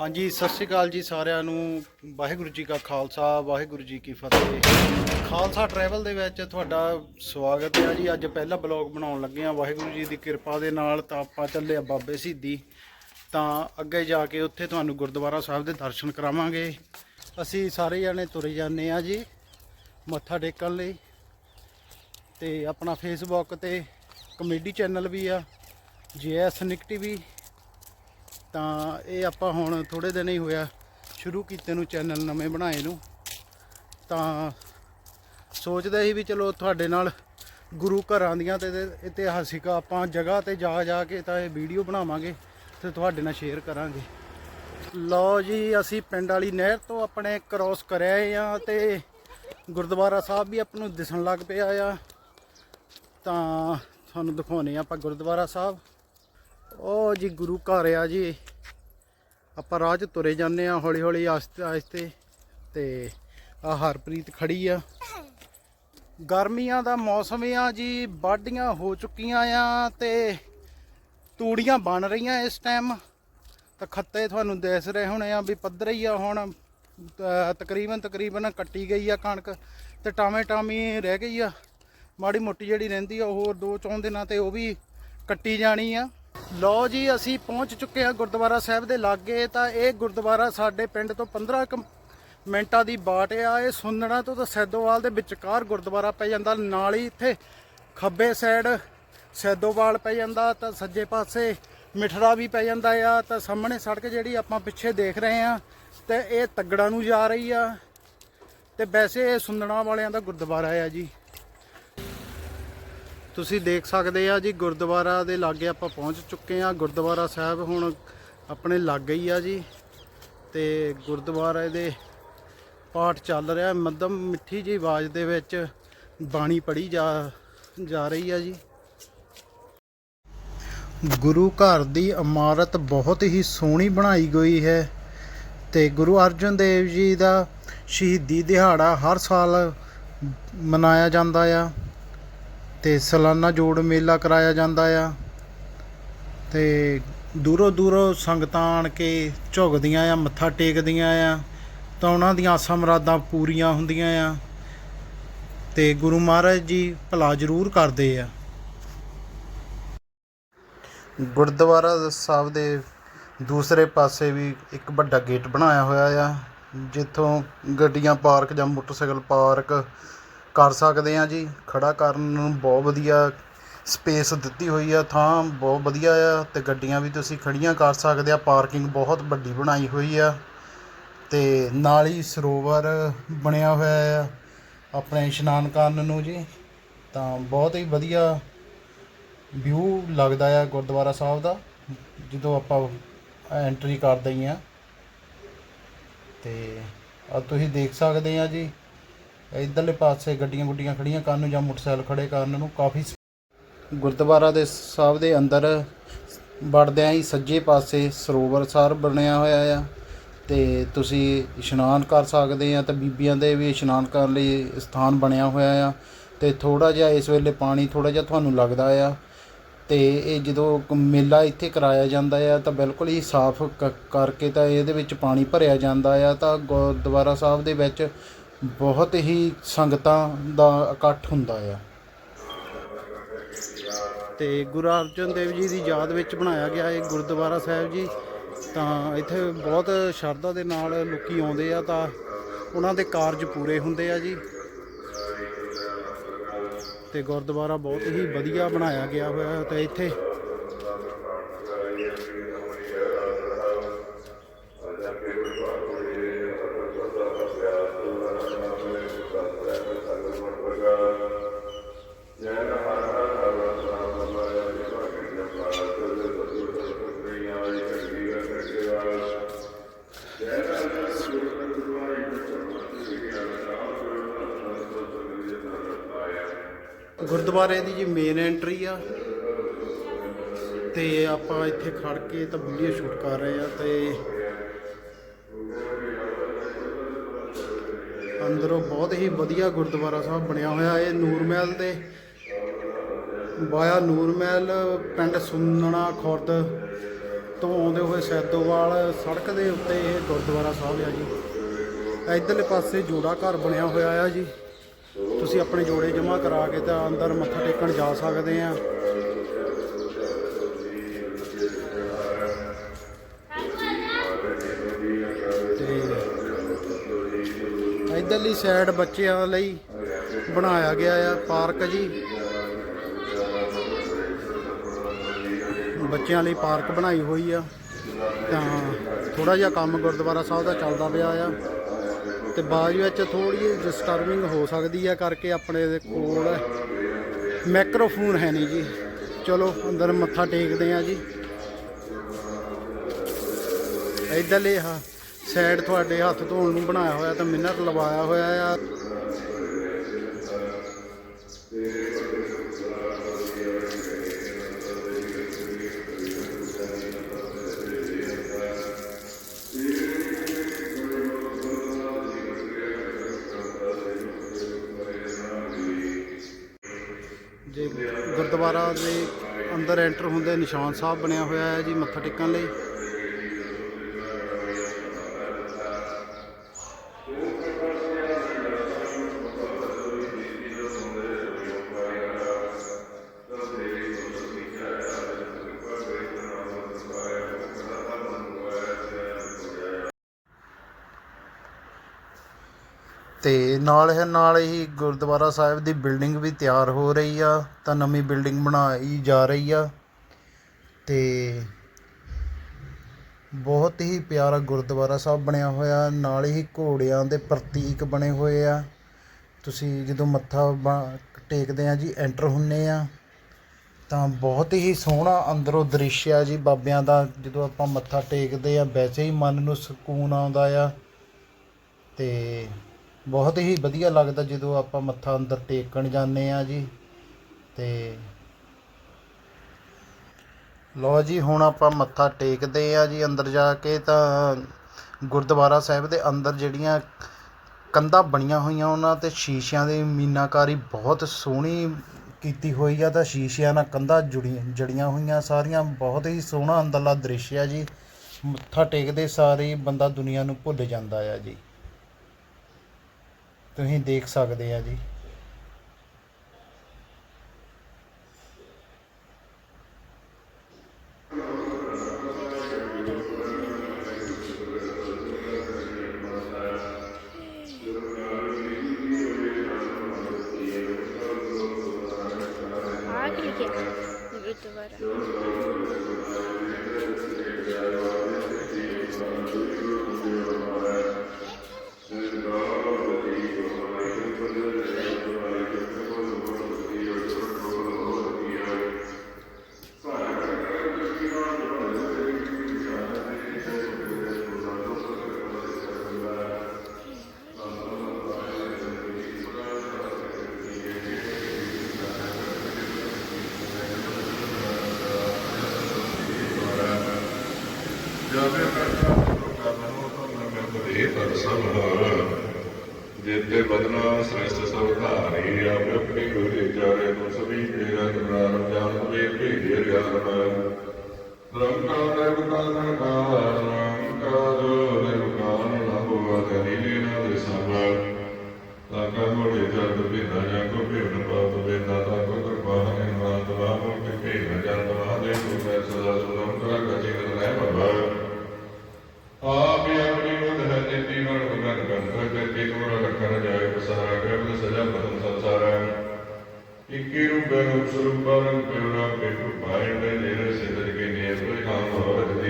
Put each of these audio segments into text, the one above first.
ਹਾਂਜੀ, ਸਤਿ ਸ਼੍ਰੀ ਅਕਾਲ ਜੀ ਸਾਰਿਆਂ ਨੂੰ। ਵਾਹਿਗੁਰੂ ਜੀ ਕਾ ਖਾਲਸਾ, ਵਾਹਿਗੁਰੂ ਜੀ ਕੀ ਫਤਿਹ। ਖਾਲਸਾ ਟਰੈਵਲ ਦੇ ਵਿੱਚ ਤੁਹਾਡਾ ਸਵਾਗਤ ਹੈ ਜੀ। ਅੱਜ ਪਹਿਲਾ ਬਲੌਗ ਬਣਾਉਣ ਲੱਗੇ ਆ ਵਾਹਿਗੁਰੂ ਜੀ ਦੀ ਕਿਰਪਾ ਦੇ ਨਾਲ ਤਾਂ ਆਪਾਂ ਚੱਲੇ ਆ ਬਾਬੇ ਸਿੱਧੀ ਤਾਂ ਅੱਗੇ ਜਾ ਕੇ ਉੱਥੇ ਤੁਹਾਨੂੰ ਗੁਰਦੁਆਰਾ ਸਾਹਿਬ ਦੇ ਦਰਸ਼ਨ ਕਰਾਵਾਂਗੇ। ਅਸੀਂ ਸਾਰੇ ਜਣੇ ਤੁਰੇ ਜਾਂਦੇ ਆ ਜੀ, ਮੱਥਾ ਟੇਕਣ ਲਈ। ਤੇ ਆਪਣਾ ਫੇਸਬੁੱਕ ਤੇ ਕਮੇਡੀ ਚੈਨਲ ਵੀ ਆ, ਜੀਐਸ ਨਿਕ ਟੀਵੀ ਤਾਂ ਇਹ ਆਪਾਂ ਹੁਣ ਥੋੜੇ ਦਿਨ ਹੀ ਹੋਇਆ ਸ਼ੁਰੂ ਕੀਤੇ ਨੂੰ ਚੈਨਲ ਨਵੇਂ ਬਣਾਏ ਨੂੰ। ਤਾਂ ਸੋਚਦਾ ਸੀ ਵੀ ਚਲੋ ਤੁਹਾਡੇ ਨਾਲ ਗੁਰੂ ਘਰਾਂ ਦੀਆਂ ਤੇ ਇਤਿਹਾਸਿਕ ਆਪਾਂ ਜਗ੍ਹਾ ਤੇ ਜਾ ਜਾ ਕੇ ਤਾਂ ਇਹ ਵੀਡੀਓ ਬਣਾਵਾਂਗੇ ਤੇ ਤੁਹਾਡੇ ਨਾਲ ਸ਼ੇਅਰ ਕਰਾਂਗੇ। ਲਓ ਜੀ, ਅਸੀਂ ਪਿੰਡ ਵਾਲੀ ਨਹਿਰ ਤੋਂ ਆਪਣੇ ਕ੍ਰੋਸ ਕਰਿਆ ਆ ਤੇ ਗੁਰਦੁਆਰਾ ਸਾਹਿਬ ਵੀ ਆਪਾਂ ਨੂੰ ਦਿਸਣ ਲੱਗ ਪਿਆ ਆ। ਤਾਂ ਤੁਹਾਨੂੰ ਦਿਖਾਉਨੇ ਆ ਆਪਾਂ ਗੁਰਦੁਆਰਾ ਸਾਹਿਬ। ਉਹ ਜੀ ਗੁਰੂ ਘਰ ਆ ਜੀ। ਆਪਾਂ ਰਾਹ 'ਚ ਤੁਰੇ ਜਾਂਦੇ ਆ ਹੌਲੀ ਹੌਲੀ ਆਸਤੇ ਆਸਤੇ। ਤੇ ਆ ਹਰਪ੍ਰੀਤ ਖੜੀ ਆ। ਗਰਮੀਆਂ ਦਾ ਮੌਸਮ ਆ ਜੀ, ਵਾਢੀਆਂ ਹੋ ਚੁੱਕੀਆਂ ਆ ਤੇ ਤੂੜੀਆਂ ਬਣ ਰਹੀਆਂ ਇਸ ਟਾਈਮ ਤਾਂ ਖੱਤੇ ਤੁਹਾਨੂੰ ਦਿਸ ਰਹੇ ਹੋਣੇ ਆ ਵੀ ਪੱਧਰ ਹੀ ਆ ਹੁਣ। ਤਕਰੀਬਨ ਤਕਰੀਬਨ ਕੱਟੀ ਗਈ ਆ ਕਣਕ ਤੇ ਟਾਵੇਂ ਟਾਮੀ ਰਹਿ ਗਈ ਆ। ਮਾੜੀ ਮੋਟੀ ਜਿਹੜੀ ਰਹਿੰਦੀ ਆ, ਉਹ ਦੋ ਚੌਂ ਦਿਨਾਂ ਤੇ ਉਹ ਵੀ ਕੱਟੀ ਜਾਣੀ ਆ। ਲਓ ਜੀ, ਅਸੀਂ ਪਹੁੰਚ ਚੁੱਕੇ ਹਾਂ ਗੁਰਦੁਆਰਾ ਸਾਹਿਬ ਦੇ ਲਾਗੇ। ਤਾਂ ਇਹ ਗੁਰਦੁਆਰਾ ਸਾਡੇ ਪਿੰਡ ਤੋਂ 15 ਕੁ ਮਿੰਟਾਂ ਦੀ ਬਾਟ ਆ। ਇਹ ਸੁੰਨਣਾ ਤੋਂ ਤਾਂ ਸੈਦੋਵਾਲ ਦੇ ਵਿਚਕਾਰ ਗੁਰਦੁਆਰਾ ਪੈ ਜਾਂਦਾ। ਨਾਲ ਹੀ ਇੱਥੇ ਖੱਬੇ ਸਾਈਡ ਸੈਦੋਵਾਲ ਪੈ ਜਾਂਦਾ। ਤਾਂ ਸੱਜੇ ਪਾਸੇ ਮਿਠੜਾ ਵੀ ਪੈ ਜਾਂਦਾ ਆ। ਤਾਂ ਸਾਹਮਣੇ ਸੜਕ ਜਿਹੜੀ ਆਪਾਂ ਪਿੱਛੇ ਦੇਖ ਰਹੇ ਆ ਤੇ ਇਹ ਤੱਗੜਾ ਨੂੰ ਜਾ ਰਹੀ ਆ। ਤੇ ਵੈਸੇ ਇਹ ਸੁੰਨਣਾ ਵਾਲਿਆਂ ਦਾ ਗੁਰਦੁਆਰਾ ਆ ਜੀ। ਤੁਸੀਂ ਦੇਖ ਸਕਦੇ ਆ ਜੀ, ਗੁਰਦੁਆਰਾ ਦੇ ਲਾਗੇ ਆਪਾਂ ਪਹੁੰਚ ਚੁੱਕੇ ਆ। ਗੁਰਦੁਆਰਾ ਸਾਹਿਬ ਹੁਣ ਆਪਣੇ ਲਾਗੇ ਹੀ ਆ ਜੀ ਤੇ ਗੁਰਦੁਆਰੇ ਦੇ ਪਾਠ ਚੱਲ ਰਿਹਾ। ਮੱਧਮ ਮਿੱਠੀ ਜੀ ਆਵਾਜ਼ ਦੇ ਵਿੱਚ ਬਾਣੀ ਪੜੀ ਜਾ ਜਾ ਰਹੀ ਆ ਜੀ। ਗੁਰੂ ਘਰ ਦੀ ਇਮਾਰਤ ਬਹੁਤ ਹੀ ਸੋਹਣੀ ਬਣਾਈ ਗਈ ਹੈ ਤੇ ਗੁਰੂ ਅਰਜਨ ਦੇਵ ਜੀ ਦਾ ਸ਼ਹੀਦੀ ਦਿਹਾੜਾ ਹਰ ਸਾਲ ਮਨਾਇਆ ਜਾਂਦਾ ਆ। ਅਤੇ ਸਲਾਨਾ ਜੋੜ ਮੇਲਾ ਕਰਾਇਆ ਜਾਂਦਾ ਆ। ਅਤੇ ਦੂਰੋਂ ਦੂਰੋਂ ਸੰਗਤਾਂ ਆਣ ਕੇ ਝੁਕਦੀਆਂ ਆ, ਮੱਥਾ ਟੇਕਦੀਆਂ ਆ, ਤਾਂ ਉਹਨਾਂ ਦੀਆਂ ਆਸਾਂ ਮੁਰਾਦਾਂ ਪੂਰੀਆਂ ਹੁੰਦੀਆਂ ਆ। ਤੇ ਗੁਰੂ ਮਹਾਰਾਜ ਜੀ ਭਲਾ ਜ਼ਰੂਰ ਕਰਦੇ ਆ। ਗੁਰਦੁਆਰਾ ਸਾਹਿਬ ਦੇ ਦੂਸਰੇ ਪਾਸੇ ਵੀ ਇੱਕ ਵੱਡਾ ਗੇਟ ਬਣਾਇਆ ਹੋਇਆ ਆ, ਜਿੱਥੋਂ ਗੱਡੀਆਂ, ਪਾਰਕ ਜਾਂ ਮੋਟਰਸਾਈਕਲ ਪਾਰਕ ਕਰ ਸਕਦੇ ਹਾਂ ਜੀ, ਖੜ੍ਹਾ ਕਰਨ ਨੂੰ ਬਹੁਤ ਵਧੀਆ ਸਪੇਸ ਦਿੱਤੀ ਹੋਈ ਆ, ਥਾਂ ਬਹੁਤ ਵਧੀਆ ਆ ਅਤੇ ਗੱਡੀਆਂ ਵੀ ਤੁਸੀਂ ਖੜ੍ਹੀਆਂ ਕਰ ਸਕਦੇ ਆ ਪਾਰਕਿੰਗ ਬਹੁਤ ਵੱਡੀ ਬਣਾਈ ਹੋਈ ਆ ਅਤੇ ਨਾਲ ਹੀ ਸਰੋਵਰ ਬਣਿਆ ਹੋਇਆ ਆ, ਆਪਣੇ ਇਸ਼ਨਾਨ ਕਰਨ ਨੂੰ ਜੀ, ਤਾਂ ਬਹੁਤ ਹੀ ਵਧੀਆ ਵਿਊ ਲੱਗਦਾ ਆ ਗੁਰਦੁਆਰਾ ਸਾਹਿਬ ਦਾ, ਜਦੋਂ ਆਪਾਂ ਐਂਟਰੀ ਕਰਦੇ ਹਾਂ ਆ ਤੇ ਆ ਤੁਸੀਂ ਦੇਖ ਸਕਦੇ ਆ ਜੀ ਇਧਰਲੇ ਪਾਸੇ ਗੱਡੀਆਂ ਗੁੱਡੀਆਂ ਖੜੀਆਂ ਕਰਨ ਨੂੰ ਜਾਂ ਮੋਟਰਸਾਈਕਲ ਖੜੇ ਕਰਨ ਨੂੰ ਕਾਫੀ ਗੁਰਦੁਆਰਾ ਦੇ ਸਾਹਿਬ ਦੇ ਅੰਦਰ ਵੜਦਿਆਂ ਹੀ ਸੱਜੇ ਪਾਸੇ ਸਰੋਵਰ ਸਾਰ ਬਣਿਆ ਹੋਇਆ ਆ ਤੇ ਤੁਸੀਂ ਇਸ਼ਨਾਨ ਕਰ ਸਕਦੇ ਆ ਤੇ ਬੀਬੀਆਂ ਦੇ ਵੀ ਇਸ਼ਨਾਨ ਕਰਨ ਲਈ ਸਥਾਨ ਬਣਿਆ ਹੋਇਆ ਆ ਤੇ ਥੋੜਾ ਜਿਹਾ ਇਸ ਵੇਲੇ ਪਾਣੀ ਥੋੜਾ ਜਿਹਾ ਤੁਹਾਨੂੰ ਲੱਗਦਾ ਆ ਤੇ ਇਹ ਜਦੋਂ ਮੇਲਾ ਇੱਥੇ ਕਰਾਇਆ ਜਾਂਦਾ ਆ ਤਾਂ ਬਿਲਕੁਲ ਹੀ ਸਾਫ਼ ਕ- ਕਰਕੇ ਤਾਂ ਇਹਦੇ ਵਿੱਚ ਪਾਣੀ ਭਰਿਆ ਜਾਂਦਾ ਆ ਤਾਂ ਗੁਰਦੁਆਰਾ ਸਾਹਿਬ ਦੇ ਵਿੱਚ ਬਹੁਤ ਹੀ ਸੰਗਤਾਂ ਦਾ ਇਕੱਠ ਹੁੰਦਾ ਆ। ਤੇ ਗੁਰੂ ਅਰਜਨ ਦੇਵ ਜੀ ਦੀ ਯਾਦ ਵਿੱਚ ਬਣਾਇਆ ਗਿਆ ਇਹ ਗੁਰਦੁਆਰਾ ਸਾਹਿਬ ਜੀ, ਤਾਂ ਇੱਥੇ ਬਹੁਤ ਸ਼ਰਧਾ ਦੇ ਨਾਲ ਲੋਕੀ ਆਉਂਦੇ ਆ, ਤਾਂ ਉਹਨਾਂ ਦੇ ਕਾਰਜ ਪੂਰੇ ਹੁੰਦੇ ਆ ਜੀ। ਤੇ ਗੁਰਦੁਆਰਾ ਬਹੁਤ ਹੀ ਵਧੀਆ ਬਣਾਇਆ ਗਿਆ ਹੋਇਆ ਹੈ ਤੇ ਇੱਥੇ ਗੁਰਦੁਆਰੇ ਦੀ ਜੀ ਮੇਨ ਐਂਟਰੀ ਆ। ਤੇ ਆਪਾਂ ਇੱਥੇ ਖੜ ਕੇ ਤਾਂ ਵੀਡੀਓ ਸ਼ੂਟ ਕਰ ਰਹੇ ਆ ਤੇ ਅੰਦਰੋਂ ਬਹੁਤ ਹੀ ਵਧੀਆ ਗੁਰਦੁਆਰਾ ਸਾਹਿਬ ਬਣਿਆ ਹੋਇਆ ਇਹ ਨੂਰ ਮਹਿਲ ਦੇ। ਵਾਇਆ ਨੂਰ ਮਹਿਲ, ਪਿੰਡ ਸੁੰਨਣਾ ਖੁਰਦ, ਤੋਂ ਆਉਂਦੇ ਹੋਏ ਸੈਦੋਵਾਲ ਸੜਕ ਦੇ ਉੱਤੇ ਇਹ ਗੁਰਦੁਆਰਾ ਸਾਹਿਬ ਆ ਜੀ। ਇਧਰਲੇ ਪਾਸੇ ਜੋੜਾ ਘਰ ਬਣਿਆ ਹੋਇਆ ਆ ਜੀ। ਤੁਸੀਂ ਆਪਣੇ ਜੋੜੇ ਜਮ੍ਹਾਂ ਕਰਾ ਕੇ ਤਾਂ ਅੰਦਰ ਮੱਥਾ ਟੇਕਣ ਜਾ ਸਕਦੇ ਆ। ਤੇ ਇਧਰਲੀ ਸਾਈਡ ਬੱਚਿਆਂ ਲਈ ਬਣਾਇਆ ਗਿਆ ਆ ਪਾਰਕ ਜੀ। ਬੱਚਿਆਂ ਲਈ ਪਾਰਕ ਬਣਾਈ ਹੋਈ ਆ। ਤਾਂ ਥੋੜਾ ਜਿਹਾ ਕੰਮ ਗੁਰਦੁਆਰਾ ਸਾਹਿਬ ਦਾ ਚੱਲਦਾ ਪਿਆ ਆ। ਤੇ ਬਾਜ਼ ਵਿੱਚ ਥੋੜੀ ਜਿਹੀ ਡਿਸਟਰਬਿੰਗ ਹੋ ਸਕਦੀ ਆ ਕਰਕੇ ਆਪਣੇ ਦੇ ਕੋਲ ਮਾਈਕ੍ਰੋਫੋਨ ਹੈ ਨਹੀਂ ਜੀ। ਚਲੋ, ਅੰਦਰ ਮੱਥਾ ਟੇਕਦੇ ਆ ਜੀ। ਇਧਰਲੇ ਹਾਂ ਸਾਈਡ ਤੁਹਾਡੇ ਹੱਥ ਧੋਣ ਨੂੰ ਬਣਾਇਆ ਹੋਇਆ ਤਾਂ ਮਿਨਰ ਲਵਾਇਆ ਹੋਇਆ ਆ। ਜੇ, ਗੁਰਦੁਆਰਾ ਦੇ ਅੰਦਰ ਐਂਟਰ ਹੁੰਦੇ ਨਿਸ਼ਾਨ ਸਾਹਿਬ ਬਣਿਆ ਹੋਇਆ ਹੈ ਜੀ, ਮੱਥਾ ਟੇਕਣ ਲਈ। ਅਤੇ ਨਾਲ ਹੈ ਨਾਲ ਹੀ ਗੁਰਦੁਆਰਾ ਸਾਹਿਬ ਦੀ ਬਿਲਡਿੰਗ ਵੀ ਤਿਆਰ ਹੋ ਰਹੀ ਆ, ਤਾਂ ਨਵੀਂ ਬਿਲਡਿੰਗ ਬਣਾਈ ਜਾ ਰਹੀ ਆ। ਅਤੇ ਬਹੁਤ ਹੀ ਪਿਆਰਾ ਗੁਰਦੁਆਰਾ ਸਾਹਿਬ ਬਣਿਆ ਹੋਇਆ, ਨਾਲ ਹੀ ਘੋੜਿਆਂ ਦੇ ਪ੍ਰਤੀਕ ਬਣੇ ਹੋਏ ਆ। ਤੁਸੀਂ ਜਦੋਂ ਮੱਥਾ ਬ- ਟੇਕਦੇ ਆ ਜੀ, ਐਂਟਰ ਹੁੰਨੇ ਆ, ਤਾਂ ਬਹੁਤ ਹੀ ਸੋਹਣਾ ਅੰਦਰੋਂ ਦ੍ਰਿਸ਼ ਆ ਜੀ ਬਾਬਿਆਂ ਦਾ, ਜਦੋਂ ਆਪਾਂ ਮੱਥਾ ਟੇਕਦੇ ਆ, ਵੈਸੇ ਹੀ ਮਨ ਨੂੰ ਸਕੂਨ ਆਉਂਦਾ ਆ। ਤੇ ਬਹੁਤ ਹੀ ਵਧੀਆ ਲੱਗਦਾ ਜਦੋਂ ਆਪਾਂ ਮੱਥਾ ਅੰਦਰ ਟੇਕਣ ਜਾਂਦੇ ਆ ਜੀ। ਤੇ ਲੋ ਜੀ, ਹੁਣ ਆਪਾਂ ਮੱਥਾ ਟੇਕਦੇ ਆ ਜੀ ਅੰਦਰ ਜਾ ਕੇ ਤਾਂ ਗੁਰਦੁਆਰਾ ਸਾਹਿਬ ਦੇ ਅੰਦਰ ਜਿਹੜੀਆਂ ਕੰਧਾਂ ਬਣੀਆਂ ਹੋਈਆਂ ਉਹਨਾਂ ਤੇ ਸ਼ੀਸ਼ਿਆਂ ਦੀ ਮੀਨਾਕਾਰੀ ਬਹੁਤ ਸੋਹਣੀ ਕੀਤੀ ਹੋਈ ਆ ਤਾਂ ਸ਼ੀਸ਼ਿਆਂ ਨਾਲ ਕੰਧਾਂ ਜੁੜੀਆਂ ਜੜੀਆਂ ਹੋਈਆਂ ਸਾਰੀਆਂ, ਬਹੁਤ ਹੀ ਸੋਹਣਾ ਅੰਦਰਲਾ ਦ੍ਰਿਸ਼ ਆ ਜੀ। ਮੱਥਾ ਟੇਕਦੇ ਸਾਰੇ ਬੰਦਾ ਦੁਨੀਆ ਨੂੰ ਭੁੱਲ ਜਾਂਦਾ ਆ ਜੀ। ਤੁਸੀਂ ਦੇਖ ਸਕਦੇ ਆ ਜੀ। ਸਭ। ਹਾਰ ਜਿਤੇ ਬਦਨਾ ਸ੍ਰੇਸ਼ਟ ਸਭ ਧਾਰੀ ਆਪ ਆਪਣੀ ਗੁਰੇ ਜਾਰੇ ਨੂੰ ਸਭੀ ਤੇਰਾ ਨਾਮ ਜਾਣ ਵੇ ਭੇਜੇ ਗਿਆਨ ਰੰਗਾ ਦੇਵਤਾ ਦਾ ਨਾਮ ਕਾਦੋ ਦੇਵਕਾਨ ਲਹੂ ਅਧਰੀ ਨਾ ਦੇ ਸਭ ਤਾਕਾ ਮੋੜੇ ਜਦ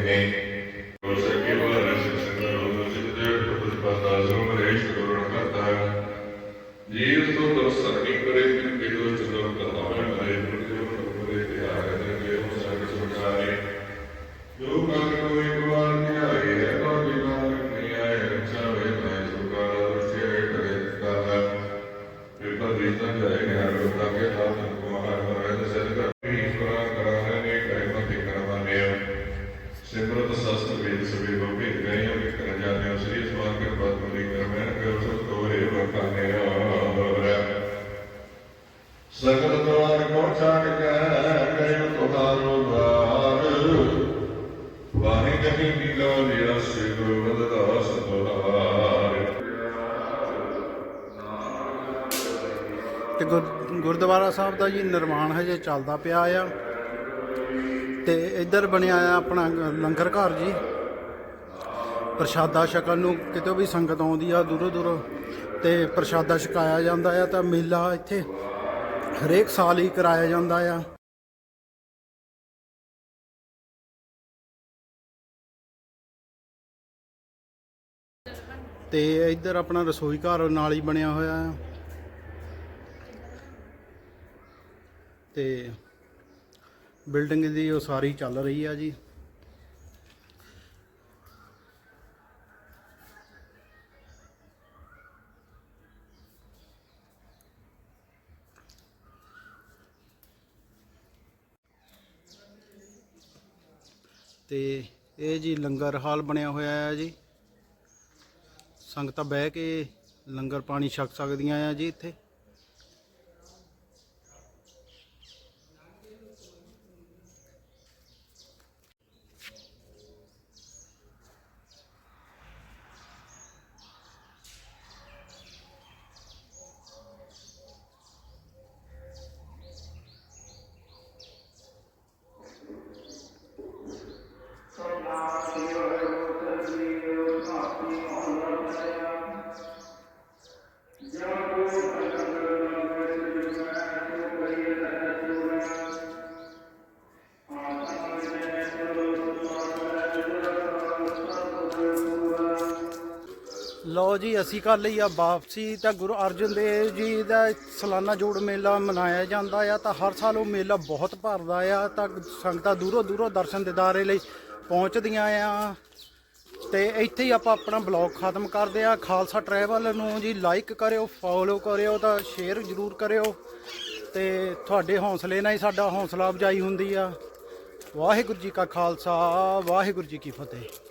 ਹੋ ਤੇ ਗੁਰ- ਗੁਰਦੁਆਰਾ ਸਾਹਿਬ ਦਾ ਜੀ ਨਿਰਮਾਣ ਹਜੇ ਚੱਲਦਾ ਪਿਆ ਆ। ਤੇ ਇੱਧਰ ਬਣਿਆ ਆ ਆਪਣਾ ਲੰਗਰ ਘਰ ਜੀ। ਪ੍ਰਸ਼ਾਦਾ ਛਕਣ ਨੂੰ ਕਿਤੇ ਵੀ ਸੰਗਤ ਆਉਂਦੀ ਆ ਦੂਰੋਂ ਦੂਰੋਂ, ਤੇ ਪ੍ਰਸ਼ਾਦਾ ਛਕਾਇਆ ਜਾਂਦਾ ਆ ਤਾਂ ਮੇਲਾ ਇੱਥੇ ਹਰੇਕ ਸਾਲ ਹੀ ਕਰਾਇਆ ਜਾਂਦਾ ਆ। ਤੇ ਇੱਧਰ ਆਪਣਾ ਰਸੋਈ ਘਰ ਨਾਲ ਹੀ ਬਣਿਆ ਹੋਇਆ ਆ। ਤੇ ਬਿਲਡਿੰਗ ਦੀ ਉਸਾਰੀ ਚੱਲ ਰਹੀ ਆ ਜੀ। ਤੇ ਇਹ ਜੀ ਲੰਗਰ ਹਾਲ ਬਣਿਆ ਹੋਇਆ ਹੈ ਜੀ। ਸੰਗਤਾਂ ਬਹਿ ਕੇ ਲੰਗਰ ਪਾਣੀ ਛਕ ਸਕਦੀਆਂ ਆ ਜੀ ਇੱਥੇ। ਲਓ ਜੀ, ਅਸੀਂ ਕਰ ਲਈ ਆ ਵਾਪਸੀ ਤਾਂ ਗੁਰੂ ਅਰਜਨ ਦੇਵ ਜੀ ਦਾ ਸਾਲਾਨਾ ਜੋੜ ਮੇਲਾ ਮਨਾਇਆ ਜਾਂਦਾ ਆ ਤਾਂ ਹਰ ਸਾਲ ਉਹ ਮੇਲਾ ਬਹੁਤ ਭਰਦਾ ਆ ਤਾਂ ਸੰਗਤਾਂ ਦੂਰੋਂ ਦੂਰੋਂ ਦਰਸ਼ਨ ਦਿਦਾਰੇ ਲਈ ਪਹੁੰਚਦੀਆਂ ਆ। ਤੇ ਇੱਥੇ ਹੀ ਆਪਾਂ ਆਪਣਾ ਬਲੌਗ ਖਤਮ ਕਰਦੇ ਆ। ਖਾਲਸਾ ਟਰੈਵਲ ਨੂੰ ਜੀ ਲਾਈਕ ਕਰਿਓ ਫੋਲੋ ਕਰਿਓ ਤਾਂ ਸ਼ੇਅਰ ਜ਼ਰੂਰ ਕਰਿਓ। ਤੇ ਤੁਹਾਡੇ ਹੌਸਲੇ ਨਾਲ ਹੀ ਸਾਡਾ ਹੌਸਲਾ ਅਫਜਾਈ ਹੁੰਦੀ ਆ। ਵਾਹਿਗੁਰੂ ਜੀ ਕਾ ਖਾਲਸਾ, ਵਾਹਿਗੁਰੂ ਜੀ ਕੀ ਫਤਿਹ।